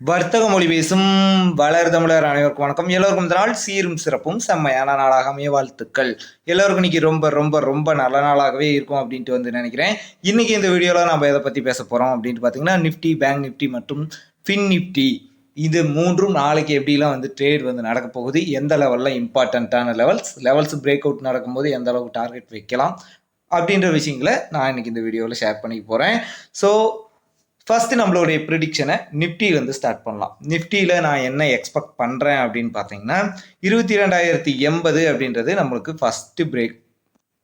வர்த்தக மொழி பேசும் வளர் தமிழர் அனைவருக்கும் வணக்கம். எல்லோருக்கும் இந்த நாள் சீரும் சிறப்பும் செம்மையான நாளாக அமைய வாழ்த்துக்கள். எல்லோருக்கும் இன்னைக்கு ரொம்ப ரொம்ப ரொம்ப நல்ல நாளாகவே இருக்கும் அப்படின்ட்டு வந்து நினைக்கிறேன். இன்னைக்கு இந்த வீடியோவில் நம்ம எதை பற்றி பேச போகிறோம் அப்படின்ட்டு பார்த்தீங்கன்னா நிஃப்டி பேங்க் நிஃப்டி மற்றும் ஃபின் நிஃப்டி. இது மூன்றும் நாளைக்கு எப்படிலாம் வந்து ட்ரேட் வந்து நடக்க போகுது எந்த லெவலில் இம்பார்ட்டண்ட்டான லெவல்ஸ் லெவல்ஸ் பிரேக் அவுட் நடக்கும்போது எந்த அளவுக்கு டார்கெட் வைக்கலாம் அப்படின்ற விஷயங்களை நான் இன்னைக்கு இந்த வீடியோவில் ஷேர் பண்ணிக்க போகிறேன் ஸோ ஃபர்ஸ்ட் நம்மளுடைய ப்ரிடிக்ஷனை நிஃப்டியிலேருந்து ஸ்டார்ட் பண்ணலாம். நிஃப்டியில் நான் என்ன எக்ஸ்பெக்ட் பண்ணுறேன் அப்படின்னு பார்த்தீங்கன்னா இருபத்தி ரெண்டாயிரத்தி எண்பது அப்படின்றது நம்மளுக்கு ஃபஸ்ட்டு பிரேக்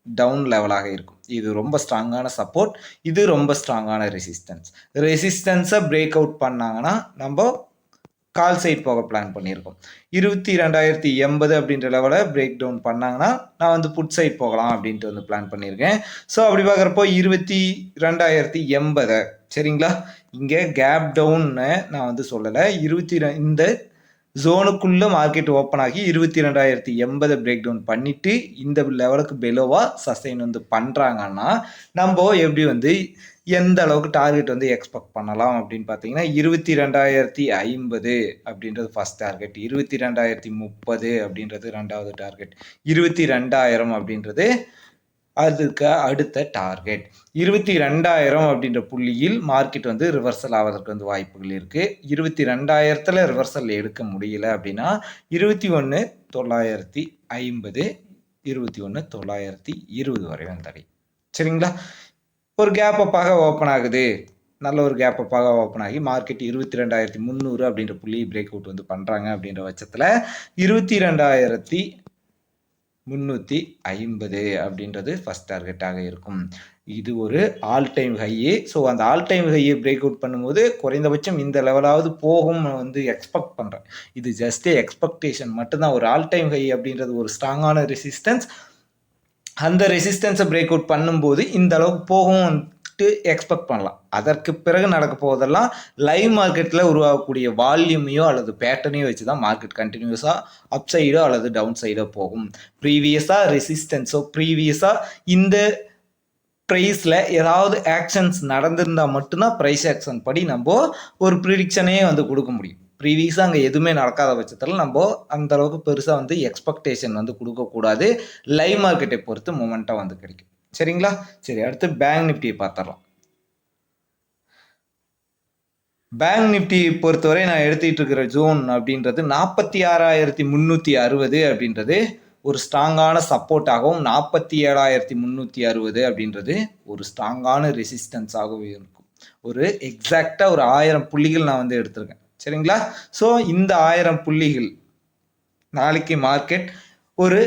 டவுன் லெவலாக இருக்கும். இது ரொம்ப ஸ்ட்ராங்கான சப்போர்ட் இது ரொம்ப ஸ்ட்ராங்கான ரெசிஸ்டன்ஸ் ரெசிஸ்டன்ஸை பிரேக் அவுட் பண்ணாங்கன்னா நம்ம கால் சைட் போக பிளான் பண்ணியிருக்கோம். இருபத்தி ரெண்டாயிரத்தி எண்பது அப்படின்ற லெவலில் பிரேக் டவுன் பண்ணாங்கன்னா நான் வந்து புட் சைட் போகலாம் அப்படின்ட்டு வந்து பிளான் பண்ணியிருக்கேன். ஸோ அப்படி பார்க்குறப்போ இருபத்தி ரெண்டாயிரத்தி எண்பதை சரிங்களா? இங்கே கேப் டவுன்னு நான் வந்து சொல்லலை. இருபத்தி ரெ- இந்த ஜோனுக்குள்ள மார்க்கெட் ஓப்பன் ஆகி இருபத்தி ரெண்டாயிரத்தி எண்பதை பிரேக் டவுன் பண்ணிட்டு இந்த லெவலுக்கு பெலோவாக சஸ்டைன் வந்து பண்ணுறாங்கன்னா நம்ம எப்படி வந்து எந்த அளவுக்கு டார்கெட் வந்து எக்ஸ்பெக்ட் பண்ணலாம் அப்படின்னு பார்த்தீங்கன்னா இருபத்தி ரெண்டாயிரத்தி ஐம்பது அப்படின்றது ஃபர்ஸ்ட் டார்கெட் இருபத்தி ரெண்டாயிரத்தி முப்பது அப்படின்றது ரெண்டாவது டார்கெட் இருபத்தி ரெண்டாயிரம் அப்படின்றது அதுக்கு அடுத்த டார்கெட் இருபத்தி ரெண்டாயிரம் அப்படின்ற புள்ளியில் மார்க்கெட் வந்து ரிவர்சல் ஆவதற்கு வந்து வாய்ப்புகள் இருக்குது இருபத்தி ரெண்டாயிரத்தில் ரிவர்சல் எடுக்க முடியல அப்படின்னா இருபத்தி ஒன்று தொள்ளாயிரத்தி ஐம்பது இருபத்தி ஒன்று தொள்ளாயிரத்தி இருபது வரை தடை. சரிங்களா? ஒரு கேப் அப்பாக ஓப்பன் ஆகுது. நல்ல ஒரு கேப் அப்பாக ஓப்பன் ஆகி மார்க்கெட் இருபத்தி ரெண்டாயிரத்தி முந்நூறு அப்படின்ற புள்ளி பிரேக் அவுட் வந்து பண்ணுறாங்க அப்படின்ற பட்சத்தில் இருபத்தி ரெண்டாயிரத்தி முந்நூற்றி ஐம்பது அப்படின்றது ஃபஸ்ட் டார்கெட்டாக இருக்கும். இது ஒரு ஆல் டைம் ஹையு ஸோ அந்த ஆல் டைம் ஹையை பிரேக் அவுட் பண்ணும்போது குறைந்தபட்சம் இந்த லெவலாவது போகும் வந்து எக்ஸ்பெக்ட் பண்ணுறேன் இது ஜஸ்ட் எக்ஸ்பெக்டேஷன் மட்டும்தான். ஒரு ஆல் டைம் ஹை அப்படின்றது ஒரு ஸ்ட்ராங்கான ரெசிஸ்டன்ஸ் அந்த ரெசிஸ்டன்ஸை பிரேக் அவுட் பண்ணும்போது இந்த அளவுக்கு போகும் போகும்ட்டு எக்ஸ்பெக்ட் பண்ணலாம். அதற்கு பிறகு நடக்க போவதெல்லாம் லைவ் மார்க்கெட்டில் உருவாகக்கூடிய வால்யூமையோ அல்லது பேட்டர்னையோ வச்சு தான் மார்க்கெட் கண்டினியூஸாக அப் சைடோ அல்லது டவுன் சைடோ போகும். ப்ரீவியஸாக ரெசிஸ்டன்ஸோ ப்ரீவியஸாக இந்த ப்ரைஸில் ஏதாவது ஆக்ஷன்ஸ் நடந்திருந்தால் மட்டும்தான் ப்ரைஸ் ஆக்ஷன் படி நம்ம ஒரு ப்ரிடிக்ஷனே வந்து கொடுக்க முடியும். ப்ரீவியஸாக அங்கே எதுவுமே நடக்காத பட்சத்தில் நம்ம அந்த அளவுக்கு பெருசாக வந்து எக்ஸ்பெக்டேஷன் வந்து கொடுக்கக்கூடாது லைவ் மார்க்கெட்டை பொறுத்து மூமெண்ட்டாக வந்து கிடைக்கும். சரிங்களா? சரி அடுத்து பேங்க் நிஃப்டியை பார்த்துடலாம். பேங்க் நிஃப்டி பொறுத்தவரை நான் எடுத்துக்கிட்டு இருக்கிற ஜோன் அப்படின்றது நாற்பத்தி ஆறாயிரத்தி முந்நூற்றி அறுபது அப்படின்றது ஒரு ஸ்ட்ராங்கான சப்போர்ட்டாகவும் நாற்பத்தி ஏழாயிரத்தி முந்நூற்றி அறுபது அப்படின்றது ஒரு ஸ்ட்ராங்கான ரெசிஸ்டன்ஸாகவும் இருக்கும். ஒரு எக்ஸாக்டாக ஒரு ஆயிரம் புள்ளிகள் நான் வந்து எடுத்திருக்கேன். சரிங்களா? ஸோ இந்த ஆயிரம் புள்ளிகள் நாளைக்கு மார்க்கெட் ஒரு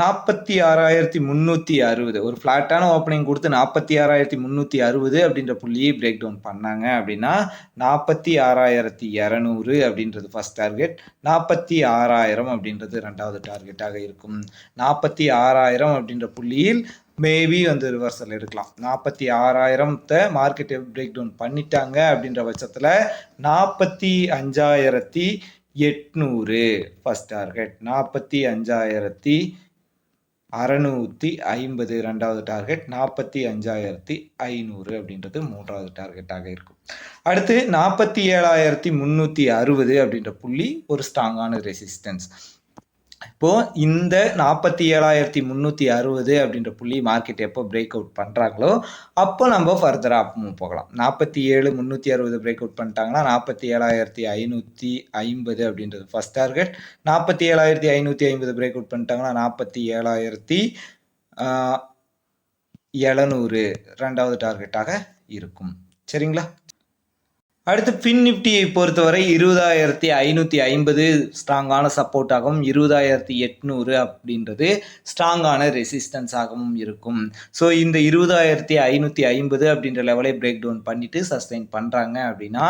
நாற்பத்தி ஆறாயிரத்தி முந்நூற்றி அறுபது. ஒரு ஃப்ளாட்டான ஓப்பனிங் கொடுத்து நாற்பத்தி ஆறாயிரத்தி முந்நூற்றி அறுபது அப்படின்ற புள்ளியை பிரேக் டவுன் பண்ணாங்க அப்படின்னா நாற்பத்தி ஆறாயிரத்தி இரநூறு அப்படின்றது ஃபர்ஸ்ட் டார்கெட் நாற்பத்தி ஆறாயிரம் அப்படின்றது ரெண்டாவது டார்கெட்டாக இருக்கும். நாற்பத்தி ஆறாயிரம் அப்படின்ற புள்ளியில் மேபி வந்து ரிவர்சல் எடுக்கலாம். நாற்பத்தி ஆறாயிரத்தை மார்க்கெட்டை பிரேக் டவுன் பண்ணிட்டாங்க அப்படின்ற பட்சத்தில் நாற்பத்தி அஞ்சாயிரத்தி எட்நூறு ஃபர்ஸ்ட் டார்கெட் நாற்பத்தி அஞ்சாயிரத்தி அறநூற்றி ஐம்பது ரெண்டாவது டார்கெட் நாற்பத்தி அஞ்சாயிரத்தி ஐநூறு அப்படின்றது மூன்றாவது டார்கெட்டாக இருக்கும். அடுத்து நாற்பத்தி ஏழாயிரத்தி முந்நூற்றி அறுபது அப்படின்ற புள்ளி ஒரு ஸ்ட்ராங்கான ரெசிஸ்டன்ஸ் இப்போ இந்த நாற்பத்தி ஏழாயிரத்தி முந்நூற்றி அறுபது அப்படின்ற புள்ளி மார்க்கெட் எப்போ பிரேக் அவுட் பண்ணுறாங்களோ அப்போ நம்ம ஃபர்தராக அப்பவும் போகலாம். நாற்பத்தி ஏழு முந்நூற்றி அறுபது பிரேக் அவுட் பண்ணிட்டாங்கன்னா நாற்பத்தி ஏழாயிரத்தி ஐநூற்றி ஐம்பது அப்படின்றது ஃபர்ஸ்ட் டார்கெட் நாற்பத்தி ஏழாயிரத்தி ஐநூற்றி ஐம்பது பிரேக் அவுட் பண்ணிட்டாங்கன்னா நாற்பத்தி ஏழாயிரத்தி எழுநூறு ரெண்டாவது டார்கெட்டாக இருக்கும். சரிங்களா? அடுத்து பின் நிஃப்டியை பொறுத்தவரை இருபதாயிரத்தி ஐநூற்றி ஐம்பது ஸ்ட்ராங்கான சப்போர்ட்டாகவும் இருபதாயிரத்தி எட்நூறு அப்படின்றது ஸ்ட்ராங்கான ரெசிஸ்டன்ஸாகவும் இருக்கும். ஸோ இந்த இருபதாயிரத்தி ஐநூற்றி ஐம்பது அப்படின்ற லெவலை பிரேக் டவுன் பண்ணிவிட்டு சஸ்டைன் பண்ணுறாங்க அப்படின்னா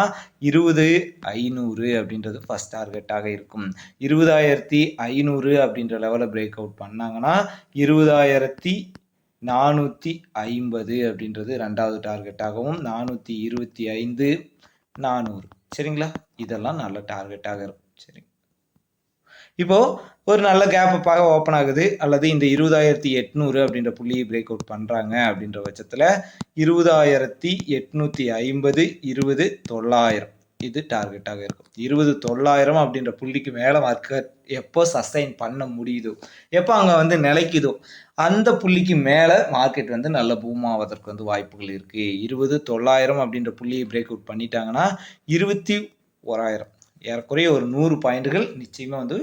இருபது ஐநூறு அப்படின்றது ஃபர்ஸ்ட் டார்கெட்டாக இருக்கும். இருபதாயிரத்தி ஐநூறு அப்படின்ற லெவலை பிரேக் அவுட் பண்ணாங்கன்னா இருபதாயிரத்தி நானூற்றி ஐம்பது அப்படின்றது ரெண்டாவது டார்கெட்டாகவும் நானூற்றி இருபத்தி ஐந்து நானூறு. சரிங்களா? இதெல்லாம் நல்ல டார்கெட்டாக இருக்கும். சரி. இப்போ ஒரு நல்ல கேப்பாக அப்பாக ஓப்பன் ஆகுது. அல்லது இந்த இருபதாயிரத்தி எட்நூறு அப்படின்ற புள்ளியை பிரேக் அவுட் பண்ணுறாங்க அப்படின்ற பட்சத்தில் இருபதாயிரத்தி எட்நூற்றி ஐம்பது இருபது தொள்ளாயிரம். இது டார்கெட்டாக இருக்கும். இருபது தொள்ளாயிரம் அப்படின்ற புள்ளிக்கு மேலே மார்க்கெட் எப்போ சஸ்டைன் பண்ண முடியுதோ எப்போ அங்கே வந்து நிலைக்குதோ அந்த புள்ளிக்கு மேலே மார்க்கெட் வந்து நல்ல பூம் ஆவதற்கு வந்து வாய்ப்புகள் இருக்குது இருபது தொள்ளாயிரம் அப்படின்ற புள்ளியை பிரேக் அவுட் பண்ணிட்டாங்கன்னா இருபத்தி ஓராயிரம். ஏறக்குறைய ஒரு நூறு பாயிண்ட்டுகள் நிச்சயமாக வந்து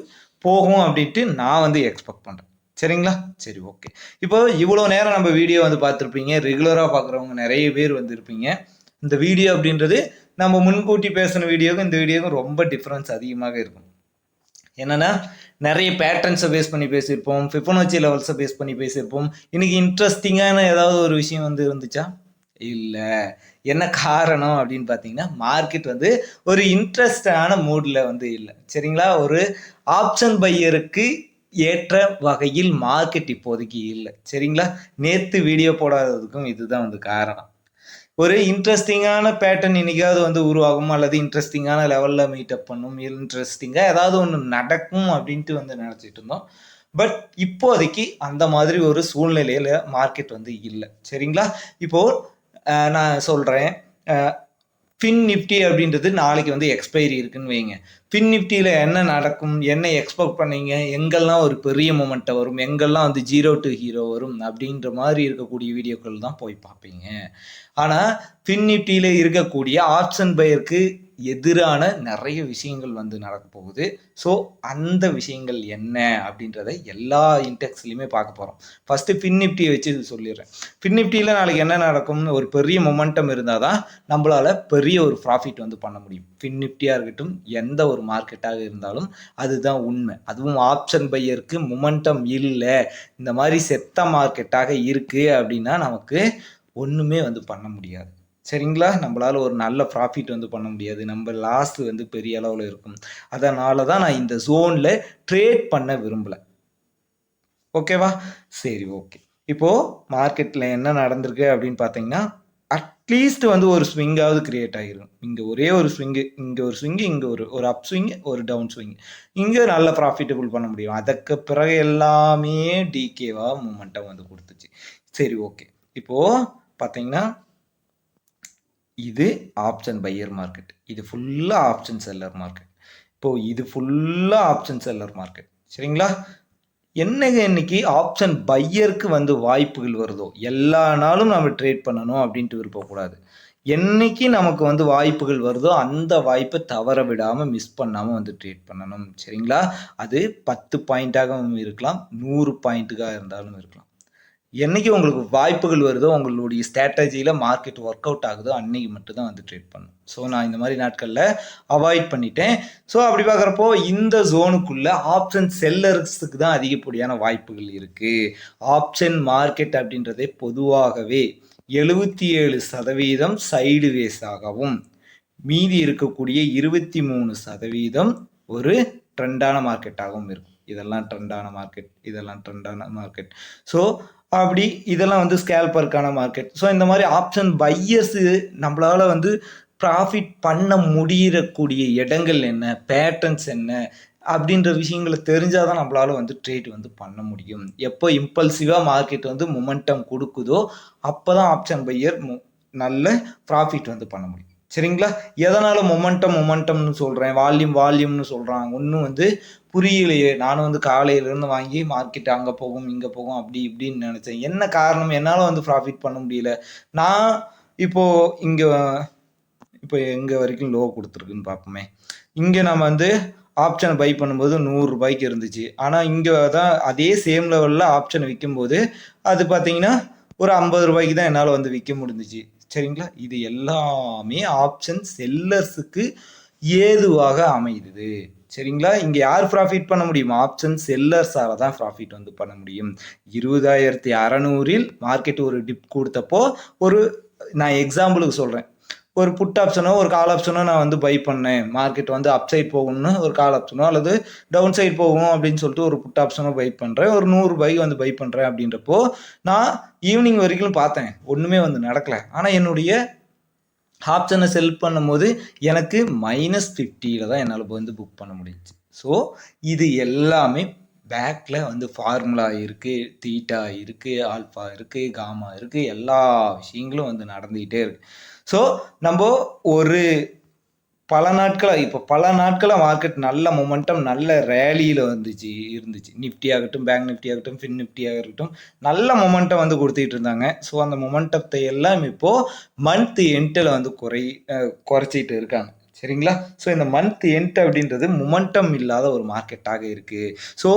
போகும் அப்படின்ட்டு நான் வந்து எக்ஸ்பெக்ட் பண்ணுறேன் சரிங்களா? சரி ஓகே இப்போ இவ்வளோ நேரம் நம்ம வீடியோ வந்து பார்த்துருப்பீங்க. ரெகுலராக பார்க்குறவங்க நிறைய பேர் வந்து இருப்பீங்க இந்த வீடியோ அப்படின்றது நம்ம முன்கூட்டி பேசின வீடியோக்கும் இந்த வீடியோக்கும் ரொம்ப டிஃப்ரென்ஸ் அதிகமாக இருக்கும். என்னென்னா நிறைய பேட்டர்ன்ஸை பேஸ் பண்ணி பேசியிருப்போம் ஃபிஃபனோச்சி லெவல்ஸை பேஸ் பண்ணி பேசியிருப்போம். இன்னைக்கு இன்ட்ரெஸ்டிங்கான ஏதாவது ஒரு விஷயம் வந்து இருந்துச்சா? இல்லை. என்ன காரணம் அப்படின்னு பார்த்தீங்கன்னா மார்க்கெட் வந்து ஒரு இன்ட்ரெஸ்டான மூடில் வந்து இல்லை. சரிங்களா? ஒரு ஆப்ஷன் பையருக்கு ஏற்ற வகையில் மார்க்கெட் இப்போதைக்கு இல்லை. சரிங்களா? நேற்று வீடியோ போடாததுக்கும் இதுதான் வந்து காரணம். ஒரு இன்ட்ரெஸ்டிங்கான பேட்டர்ன் இன்னைக்காவது வந்து உருவாகும் அல்லது இன்ட்ரெஸ்டிங்கான லெவலில் மீட்டப் பண்ணும் இன்ட்ரெஸ்டிங்காக ஏதாவது ஒன்று நடக்கும் அப்படின்ட்டு வந்து நினச்சிட்டு இருந்தோம். பட் இப்போதைக்கு அந்த மாதிரி ஒரு சூழ்நிலையில் மார்க்கெட் வந்து இல்லை. சரிங்களா? இப்போது நான் சொல்கிறேன் ஃபின் நிஃப்டி அப்படின்றது நாளைக்கு வந்து எக்ஸ்பைரி இருக்குன்னு வைங்க. ஃபின் நிஃப்டியில் என்ன நடக்கும் என்ன எக்ஸ்பெக்ட் பண்ணீங்க எங்கெல்லாம் ஒரு பெரிய மொமெண்ட்டை வரும் எங்கெல்லாம் வந்து ஜீரோ டு ஹீரோ வரும் அப்படின்ற மாதிரி இருக்கக்கூடிய வீடியோக்கள் தான் போய் பார்ப்பீங்க. ஆனால் ஃபின் நிஃப்டியில் இருக்கக்கூடிய ஆப்ஷன் பயருக்கு எதிரான நிறைய விஷயங்கள் வந்து நடக்க போகுது. ஸோ அந்த விஷயங்கள் என்ன அப்படின்றத எல்லா இன்டெக்ஸ்லையுமே பார்க்க போகிறோம் ஃபஸ்ட்டு ஃபின் நிஃப்டியை வச்சு சொல்லிடுறேன். ஃபின் நிஃப்டியில் நாளைக்கு என்ன நடக்கும்னு ஒரு பெரிய மொமெண்டம் இருந்தால் தான் நம்மளால் பெரிய ஒரு ப்ராஃபிட் வந்து பண்ண முடியும். ஃபின் நிஃப்டியாக இருக்கட்டும் எந்த ஒரு மார்க்கெட்டாக இருந்தாலும் அதுதான் உண்மை. அதுவும் ஆப்ஷன் பையருக்கு மொமெண்டம் இல்லை. இந்த மாதிரி செத்த மார்க்கெட்டாக இருக்குது அப்படின்னா நமக்கு ஒன்றுமே வந்து பண்ண முடியாது. சரிங்களா? நம்மளால ஒரு நல்ல ப்ராஃபிட் வந்து பண்ண முடியாது. நம்ம லாஸ் வந்து பெரிய அளவில் இருக்கும். அதனால தான் நான் இந்த ஜோனில் ட்ரேட் பண்ண விரும்பலை. ஓகேவா சரி ஓகே இப்போது மார்க்கெட்டில் என்ன நடந்திருக்கு அப்படின்னு பார்த்தீங்கன்னா அட்லீஸ்ட் வந்து ஒரு ஸ்விங்காவது கிரியேட் ஆகிரும் இங்கே ஒரே ஒரு ஸ்விங்கு இங்கே ஒரு ஸ்விங்கு இங்கே ஒரு ஒரு அப் ஸ்விங்கு ஒரு டவுன் ஸ்விங் இங்கே நல்ல ப்ராஃபிட்டபுள் பண்ண முடியும். அதுக்கு பிறகு எல்லாமே டிகேவாக மூமெண்ட்டாக வந்து கொடுத்துச்சு. சரி ஓகே இப்போது பார்த்தீங்கன்னா இது ஆப்ஷன் பையர் மார்க்கெட் இது ஃபுல்லாக ஆப்ஷன் செல்லர் மார்க்கெட் இப்போது இது ஃபுல்லாக ஆப்ஷன் செல்லர் மார்க்கெட் சரிங்களா? என்னங்க இன்னைக்கு ஆப்ஷன் பையருக்கு வந்து வாய்ப்புகள் வருதோ? எல்லா நாளும் நம்ம ட்ரேட் பண்ணணும் அப்படின்ட்டு விருப்பக்கூடாது. என்னைக்கு நமக்கு வந்து வாய்ப்புகள் வருதோ அந்த வாய்ப்பை தவற விடாமல் மிஸ் பண்ணாமல் வந்து ட்ரேட் பண்ணணும். சரிங்களா? அது பத்து பாயிண்ட்டாகவும் இருக்கலாம் நூறு பாயிண்ட்டுக்காக இருந்தாலும் இருக்கலாம். என்னைக்கு உங்களுக்கு வாய்ப்புகள் வருதோ உங்களுடைய ஸ்ட்ராட்டஜியில் மார்க்கெட் ஒர்க் அவுட் ஆகுதோ அன்னைக்கு மட்டும்தான் வந்து ட்ரேட் பண்ணும். ஸோ நான் இந்த மாதிரி நாட்களில் அவாய்ட் பண்ணிட்டேன். ஸோ அப்படி பார்க்குறப்போ இந்த ஜோனுக்குள்ளே ஆப்ஷன் செல்லர்ஸுக்கு தான் அதிகப்படியான வாய்ப்புகள் இருக்குது ஆப்ஷன் மார்க்கெட் அப்படின்றதே பொதுவாகவே எழுபத்தி ஏழு சதவீதம் சைடுவேஸாகவும் மீதி இருக்கக்கூடிய இருபத்தி மூணு சதவீதம் ஒரு ட்ரெண்டான மார்க்கெட்டாகவும் இருக்கும். இதெல்லாம் ட்ரெண்டான மார்க்கெட் இதெல்லாம் ட்ரெண்டான மார்க்கெட் ஸோ அப்படி இதெல்லாம் வந்து ஸ்கேல்பருக்கான மார்க்கெட் ஸோ இந்த மாதிரி ஆப்ஷன் பையர்ஸு நம்மளால் வந்து ப்ராஃபிட் பண்ண முடியக்கூடிய இடங்கள் என்ன? பேட்டர்ன்ஸ் என்ன? அப்படின்ற விஷயங்களை தெரிஞ்சால் தான் நம்மளால வந்து ட்ரேட் வந்து பண்ண முடியும். எப்போ இம்பல்சிவாக மார்க்கெட் வந்து மொமெண்டம் கொடுக்குதோ அப்போ தான் ஆப்ஷன் பையர் நல்ல ப்ராஃபிட் வந்து பண்ண முடியும். சரிங்களா? எதனால் மொமெண்டம் மொமெண்டம்னு சொல்கிறேன் வால்யூம் வால்யூம்னு சொல்கிறாங்க ஒன்றும் வந்து புரியலையே. நானும் வந்து காலையிலேருந்து வாங்கி மார்க்கெட் அங்கே போகும் இங்கே போகும் அப்படி இப்படின்னு நினச்சேன். என்ன காரணம்? என்னால் வந்து ப்ராஃபிட் பண்ண முடியல. நான் இப்போது இங்கே இப்போ எங்கே வரைக்கும் லோ கொடுத்துருக்குன்னு பார்ப்போமே. இங்கே நம்ம வந்து ஆப்ஷனை பை பண்ணும்போது நூறுரூபாய்க்கு இருந்துச்சு. ஆனால் இங்கே தான் அதே சேம் லெவலில் ஆப்ஷன் விற்கும்போது அது பார்த்தீங்கன்னா ஒரு ஐம்பது ரூபாய்க்கு தான் என்னால் வந்து விற்க முடிஞ்சிச்சு. சரிங்களா? இது எல்லாமே ஆப்ஷன் செல்லர்ஸுக்கு ஏதுவாக அமையுது. சரிங்களா? இங்கே யார் ப்ராஃபிட் பண்ண முடியும்? ஆப்ஷன் செல்லர்ஸால தான் ப்ராஃபிட் வந்து பண்ண முடியும். இருபதாயிரத்தி அறநூறில் மார்க்கெட் ஒரு டிப் கொடுத்தப்போ ஒரு நான் எக்ஸாம்பிளுக்கு சொல்கிறேன் ஒரு புட் ஆப்ஷனோ ஒரு கால் ஆப்ஷனோ நான் வந்து பை பண்ணேன். மார்க்கெட் வந்து அப் சைட் போகணும்னு ஒரு கால் ஆப்ஷனோ அல்லது டவுன் சைட் போகும் அப்படின்னு சொல்லிட்டு ஒரு புட் ஆப்ஷனோ பை பண்ணுறேன் ஒரு நூறு பை வந்து பை பண்ணுறேன் அப்படின்றப்போ நான் ஈவினிங் வரைக்கும் பார்த்தேன். ஒன்றுமே வந்து நடக்கலை. ஆனால் என்னுடைய ஆப்ஷனை செல் பண்ணும்போது எனக்கு மைனஸ் ஃபிஃப்டியில் தான் என்னால் வந்து புக் பண்ண முடிஞ்சு. ஸோ இது எல்லாமே பேக்கில் வந்து ஃபார்முலா இருக்குது தீட்டா இருக்குது ஆல்ஃபா இருக்குது காமா இருக்குது எல்லா விஷயங்களும் வந்து நடந்துக்கிட்டே இருக்குது ஸோ நம்ம ஒரு பல நாட்களாக இப்போ பல நாட்களாக மார்க்கெட் நல்ல மொமெண்டம் நல்ல ரேலியில் வந்துச்சு இருந்துச்சு. நிஃப்டி ஆகட்டும் பேங்க் நிஃப்டி ஆகட்டும் ஃபின் நிஃப்டி ஆகட்டும் நல்ல மொமெண்டம் வந்து கொடுத்துட்டு இருந்தாங்க. ஸோ அந்த மொமெண்டத்தை எல்லாம் இப்போது மந்த் எண்டில் வந்து குறை குறைச்சிக்கிட்டு குறைச்சிட்டு இருக்காங்க. சரிங்களா? ஸோ இந்த மந்த் எண்ட் அப்படின்றது மொமெண்டம் இல்லாத ஒரு மார்க்கெட்டாக இருக்குது ஸோ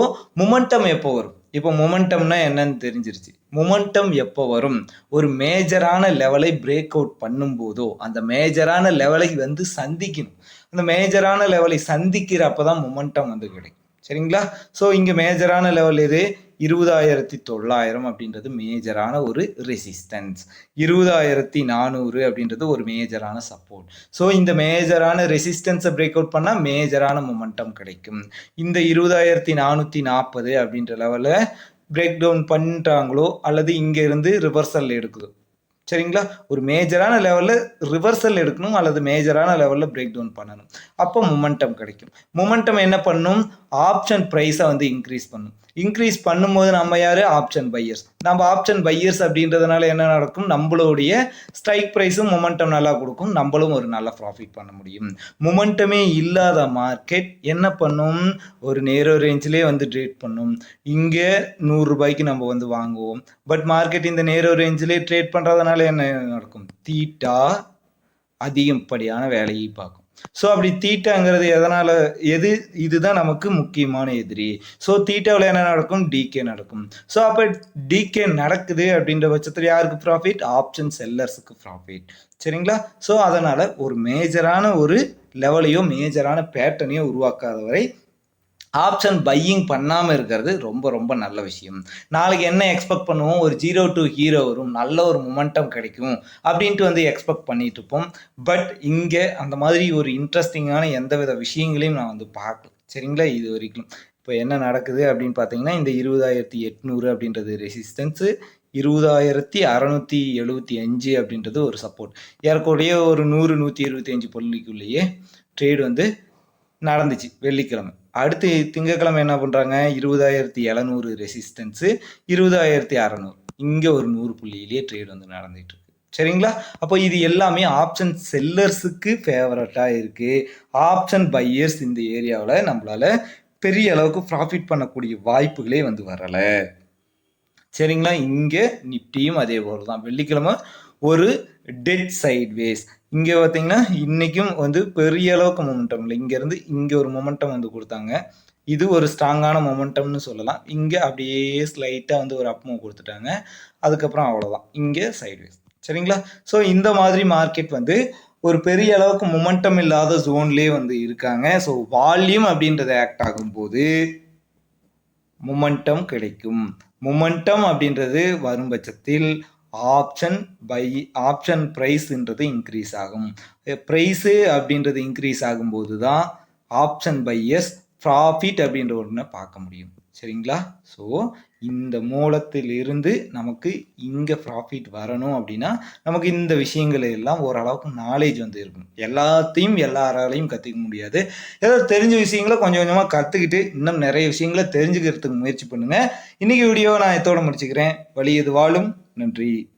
மொமெண்டம் எப்போ வரும்? இப்போ மொமெண்டம்னா என்னன்னு தெரிஞ்சிருச்சு. மொமெண்டம் எப்போ வரும்? ஒரு மேஜரான லெவலை பிரேக் அவுட் பண்ணும்போதோ அந்த மேஜரான லெவலை வந்து சந்திக்கணும். அந்த மேஜரான லெவலை சந்திக்கிறப்ப தான் மொமெண்டம் வந்து கிடைக்கும். சரிங்களா? ஸோ இங்கே மேஜரான லெவல் எது? இருபதாயிரத்தி தொள்ளாயிரம் அப்படின்றது மேஜரான ஒரு ரெசிஸ்டன்ஸ் இருபதாயிரத்தி நானூறு அப்படின்றது ஒரு மேஜரான சப்போர்ட் ஸோ இந்த மேஜரான ரெசிஸ்டன்ஸை பிரேக் அவுட் பண்ணால் மேஜரான மொமெண்டம் கிடைக்கும். இந்த இருபதாயிரத்தி நானூற்றி நாற்பது அப்படின்ற லெவலில் பிரேக் டவுன் பண்ணிட்டாங்களோ அல்லது இங்கே இருந்து ரிவர்சல் எடுக்குதோ சரிங்களா? ஒரு மேஜரான லெவலில் ரிவர்சல் எடுக்கணும் அல்லது மேஜரான லெவலில் பிரேக் டவுன் பண்ணணும். அப்போ மொமெண்டம் கிடைக்கும். மொமெண்டம் என்ன பண்ணும்? ஆப்ஷன் ப்ரைஸை வந்து இன்க்ரீஸ் பண்ணும். இன்க்ரீஸ் பண்ணும்போது நம்ம யார்? ஆப்ஷன் பையர்ஸ் நம்ம ஆப்ஷன் பையர்ஸ் அப்படின்றதுனால என்ன நடக்கும்? நம்மளுடைய ஸ்ட்ரைக் ப்ரைஸும் மொமெண்டம் நல்லா கொடுக்கும். நம்மளும் ஒரு நல்ல ப்ராஃபிட் பண்ண முடியும். மொமெண்டமே இல்லாத மார்க்கெட் என்ன பண்ணும்? ஒரு நேரோ ரேஞ்சிலே வந்து ட்ரேட் பண்ணும். இங்கே நூறுரூபாய்க்கு நம்ம வந்து வாங்குவோம். பட் மார்க்கெட் இந்த நேரோ ரேஞ்சிலே ட்ரேட் பண்ணுறதுனால என்ன நடக்கும்? தீட்டா அதிகப்படியான வேலையை பார்க்கும். ஸோ அப்படி தீட்டாங்கிறது எதனால்? எது? இதுதான் நமக்கு முக்கியமான எதிரி. ஸோ தீட்டாவில் என்ன நடக்கும்? டிகே நடக்கும். ஸோ அப்போ டிகே நடக்குது அப்படின்ற பட்சத்தில் யாருக்கு ப்ராஃபிட் ஆப்ஷன் செல்லர்ஸுக்கு ப்ராஃபிட் சரிங்களா? ஸோ அதனால் ஒரு மேஜரான ஒரு லெவலையோ மேஜரான பேட்டர்னையோ உருவாக்காத வரை ஆப்ஷன் பையிங் பண்ணாமல் இருக்கிறது ரொம்ப ரொம்ப நல்ல விஷயம். நாளைக்கு என்ன எக்ஸ்பெக்ட் பண்ணுவோம்? ஒரு ஜீரோ டு ஹீரோ வரும். நல்ல ஒரு மொமெண்டம் கிடைக்கும் அப்படின்ட்டு வந்து எக்ஸ்பெக்ட் பண்ணிட்டு இருப்போம். பட் இங்கே அந்த மாதிரி ஒரு இன்ட்ரெஸ்டிங்கான எந்தவித விஷயங்களையும் நான் வந்து பார்க்கல. சரிங்களா? இது வரைக்கும். இப்போ என்ன நடக்குது அப்படின்னு பார்த்தீங்கன்னா இந்த இருபதாயிரத்தி எட்நூறு அப்படின்றது ரெசிஸ்டன்ஸு இருபதாயிரத்தி அறநூற்றி எழுபத்தி அஞ்சு அப்படின்றது ஒரு சப்போர்ட் ஏற்கனவே ஒரு நூறு நூற்றி இருபத்தி அஞ்சு புள்ளிக்குள்ளேயே ட்ரேடு வந்து நடந்துச்சு. வெள்ளிக்கிழமை. அடுத்து திங்கக்கிழமை என்ன பண்ணுறாங்க இருபதாயிரத்தி எழுநூறு ரெசிஸ்டன்ஸு இருபதாயிரத்தி அறநூறு. இங்கே ஒரு நூறு புள்ளியிலேயே ட்ரேட் வந்து நடந்துட்டு இருக்கு. சரிங்களா? அப்போ இது எல்லாமே ஆப்ஷன் செல்லர்ஸுக்கு ஃபேவரட்டாக இருக்குது ஆப்ஷன் பையர்ஸ் இந்த ஏரியாவில் நம்மளால பெரிய அளவுக்கு ப்ராஃபிட் பண்ணக்கூடிய வாய்ப்புகளே வந்து வரலை. சரிங்களா? இங்கே நிப்டியும் அதே போல் தான் வெள்ளிக்கிழமை ஒரு டெட் சைட்வேஸ் இங்கே பார்த்தீங்கன்னா இன்றைக்கும் வந்து பெரிய அளவுக்கு மொமெண்டம் இல்லை. இங்கேருந்து இங்கே ஒரு மொமெண்டம் வந்து கொடுத்தாங்க. இது ஒரு ஸ்ட்ராங்கான மொமெண்டம்னு சொல்லலாம். இங்கே அப்படியே ஸ்லைட்டாக வந்து ஒரு அப்மோ கொடுத்துட்டாங்க. அதுக்கப்புறம் அவ்வளோதான் இங்கே சைட்வேஸ் சரிங்களா? ஸோ இந்த மாதிரி மார்க்கெட் வந்து ஒரு பெரிய அளவுக்கு மொமெண்டம் இல்லாத ஜோன்லேயே வந்து இருக்காங்க. ஸோ வால்யூம் அப்படின்றது ஆக்ட் ஆகும்போது மொமெண்டம் கிடைக்கும். மொமெண்டம் அப்படின்றது வரும் பட்சத்தில் ஆப்ஷன் பை ஆப்ஷன் ப்ரைஸ்ன்றது இன்க்ரீஸ் ஆகும். ப்ரைஸு அப்படின்றது இன்க்ரீஸ் ஆகும்போது தான் ஆப்ஷன் பையர்ஸ் ப்ராஃபிட் அப்படின்ற ஒன்றை பார்க்க முடியும். சரிங்களா? ஸோ இந்த மூலத்திலிருந்து நமக்கு இங்கே ப்ராஃபிட் வரணும் அப்படின்னா நமக்கு இந்த விஷயங்கள் எல்லாம் ஓரளவுக்கு நாலேஜ் வந்து இருக்கும். எல்லாத்தையும் எல்லாராலையும் கற்றுக்க முடியாது. ஏதோ தெரிஞ்ச விஷயங்களை கொஞ்சம் கொஞ்சமாக கற்றுக்கிட்டு இன்னும் நிறைய விஷயங்களை தெரிஞ்சுக்கிறதுக்கு முயற்சி பண்ணுங்கள் இன்றைக்கி வீடியோ நான் எத்தோடு முடிச்சுக்கிறேன். வழி எது வாழும்? நன்றி.